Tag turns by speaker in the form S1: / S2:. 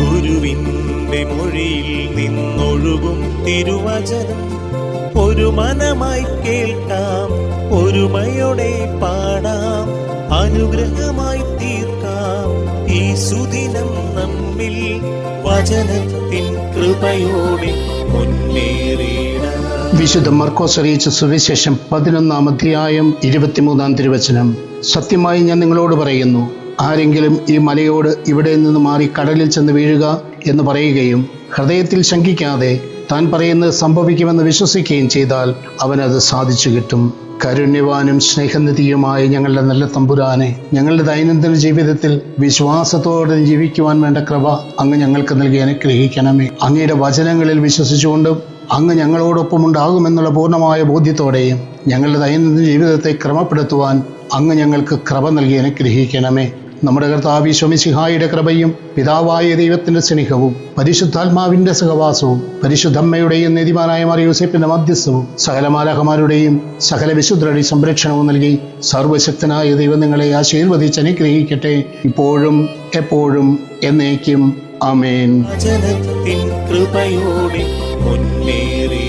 S1: ഗുരുവിന്റെ മൊഴിയിൽ നിന്നൊഴുകും തിരുവചനം. ഒരു മനമായി കേൾക്കാം ഒരുമയോടെ പാടാം അനുഗ്രഹമായി തീർക്കാം. ഈ സുദിനം നമ്മിൽ വചനത്തിൻ കൃപയോടെ മുന്നേറിയിടാം.
S2: വിശുദ്ധ മർക്കോസ് അറിയിച്ച സുവിശേഷം പതിനൊന്നാം അധ്യായം ഇരുപത്തിമൂന്നാം തിരുവചനം. സത്യമായി ഞാൻ നിങ്ങളോട് പറയുന്നു ആരെങ്കിലും ഈ മലയോട് ഇവിടെ നിന്ന് മാറി കടലിൽ ചെന്ന് വീഴുക എന്ന് പറയുകയും ഹൃദയത്തിൽ ശങ്കിക്കാതെ താൻ പറയുന്നത് സംഭവിക്കുമെന്ന് വിശ്വസിക്കുകയും ചെയ്താൽ അവനത് സാധിച്ചു കിട്ടും. കരുണ്യവാനും സ്നേഹനിധിയുമായ ഞങ്ങളുടെ നല്ല തമ്പുരാനെ ഞങ്ങളുടെ ദൈനംദിന ജീവിതത്തിൽ വിശ്വാസത്തോടെ ജീവിക്കുവാൻ വേണ്ട കൃപ അങ്ങ് ഞങ്ങൾക്ക് നൽകി അനുഗ്രഹിക്കണമേ. അങ്ങയുടെ വചനങ്ങളിൽ വിശ്വസിച്ചുകൊണ്ടും അങ്ങ് ഞങ്ങളോടൊപ്പം ഉണ്ടാകുമെന്നുള്ള പൂർണമായ ബോധ്യത്തോടെയും ഞങ്ങളുടെ ദൈനംദിന ജീവിതത്തെ ക്രമപ്പെടുത്തുവാൻ അങ്ങ് ഞങ്ങൾക്ക് കൃപ നൽകി അനുഗ്രഹിക്കണമേ. നമ്മുടെ കർത്താവ് ശോമിസിഹായുടെ കൃപയും പിതാവായ ദൈവത്തിന്റെ സ്നേഹവും പരിശുദ്ധാത്മാവിന്റെ സഹവാസവും പരിശുദ്ധമ്മയുടെയും നീതിമാനായ മറിയൂസേപ്പിന്റെ മധ്യസ്ഥവും സകല മാലഹമാരുടെയും സകല വിശുദ്ധരുടെ സംരക്ഷണവും നൽകി സർവശക്തനായ ദൈവം നിങ്ങളെ ആശീർവദിച്ച് അനുഗ്രഹിക്കട്ടെ. ഇപ്പോഴും എപ്പോഴും എന്നേക്കും.
S1: അമേൻ കൃപയോടെ മുന്നേറിയിടാം